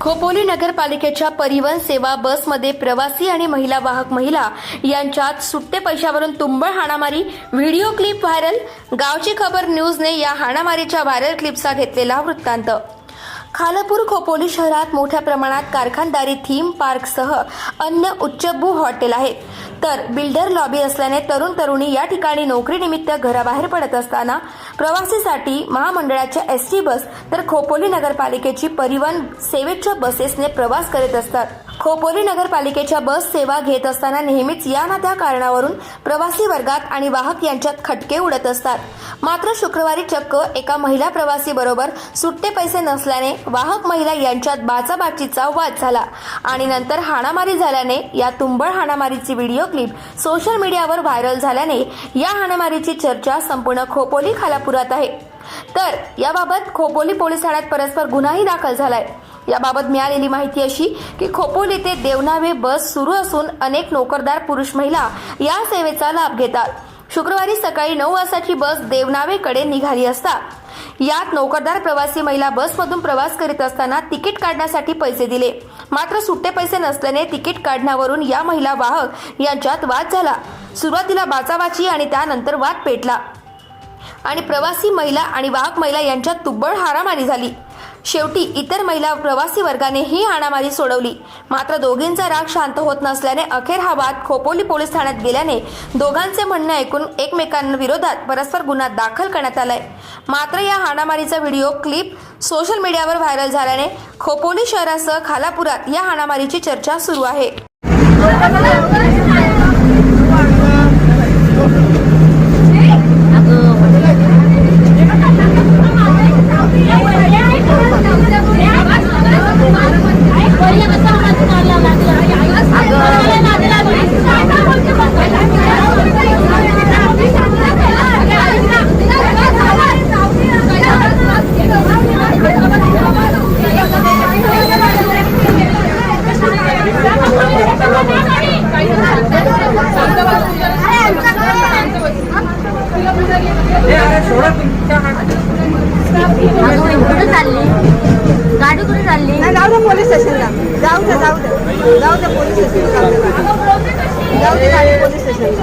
खोपोली नगरपालिकेच्या परिवहन सेवा बसमध्ये प्रवासी आणि महिला वाहक महिला यांच्यात सुट्टे पैशावरून तुंबळ हाणामारी व्हिडिओ क्लिप व्हायरल गावची खबर न्यूजने या हाणामारीच्या व्हायरल क्लिपचा घेतलेला वृत्तांत. खालापूर खोपोली शहरात मोठ्या प्रमाणात कारखानदारी थीम पार्कसह अन्य उच्चभू हॉटेल आहेत. तर बिल्डर लॉबी असल्याने तरुण तरुणी या ठिकाणी नोकरीनिमित्त घराबाहेर पडत असताना प्रवासीसाठी महामंडळाच्या एस टी बस तर खोपोली नगरपालिकेची परिवहन सेवेच्या बसेसने प्रवास करीत असतात. खोपोली नगरपालिकेच्या बस सेवा घेत असताना नेहमीच या ना त्या कारणावरून प्रवासी वर्गात आणि वाहक यांच्यात खटके उडत असतात. मात्र शुक्रवारी चक्क एका महिला प्रवासी बरोबर सुट्टे पैसे नसल्याने वाहक महिला यांच्यात बाचाबाचीचा वाद झाला आणि नंतर हाणामारी झाल्याने या तुंबळ हाणामारीची व्हिडिओ क्लिप सोशल मीडियावर व्हायरल झाल्याने या हाणामारीची चर्चा संपूर्ण खोपोली खालापुरात आहे. तर याबाबत खोपोली पोलीस ठाण्यात परस्पर गुन्हाही दाखल झालाय. याबाबत मिळालेली माहिती अशी की खोपोली ते देवनावे बस सुरू असून अनेक नोकरदार पुरुष महिला या सेवेचा लाभ घेतात. शुक्रवारी सकाळी नऊ वाजताची बस देवनावेकडे निघाली असता. यात नोकरदार प्रवासी महिला बसमधून प्रवास करीत असताना तिकीट काढण्यासाठी पैसे दिले. मात्र सुट्टे पैसे नसल्याने तिकीट काढण्यावरून या महिला वाहक यांच्यात वाद झाला. सुरुवातीला बाचाबाची आणि त्यानंतर वाद पेटला. आणि प्रवासी महिला आणि वाहक महिला यांच्यात तुब्बळ हाणामारी झाली. शेवटी इतर महिला प्रवासी वर्गाने ही हाणामारी सोडवली. मात्र दोघींचा राग शांत होत नसल्याने अखेर हा वाद खोपोली पोलीस ठाण्यात गेल्याने दोघांचे म्हणणे ऐकून एकमेकांविरोधात परस्पर गुन्हा दाखल करण्यात आलाय. मात्र या हाणामारीचा व्हिडिओ क्लिप सोशल मीडियावर व्हायरल झाल्याने खोपोली शहरासह खालापुरात या हाणामारीची चर्चा सुरू आहे. कुठे चालली गाडी कुठे चालली? नाही जाऊ दे पोलीस स्टेशनला जाऊ दे जाऊ दे. जाऊ दे पोलीस स्टेशनला. जाऊ दे जाऊ दे पोलीस स्टेशनला.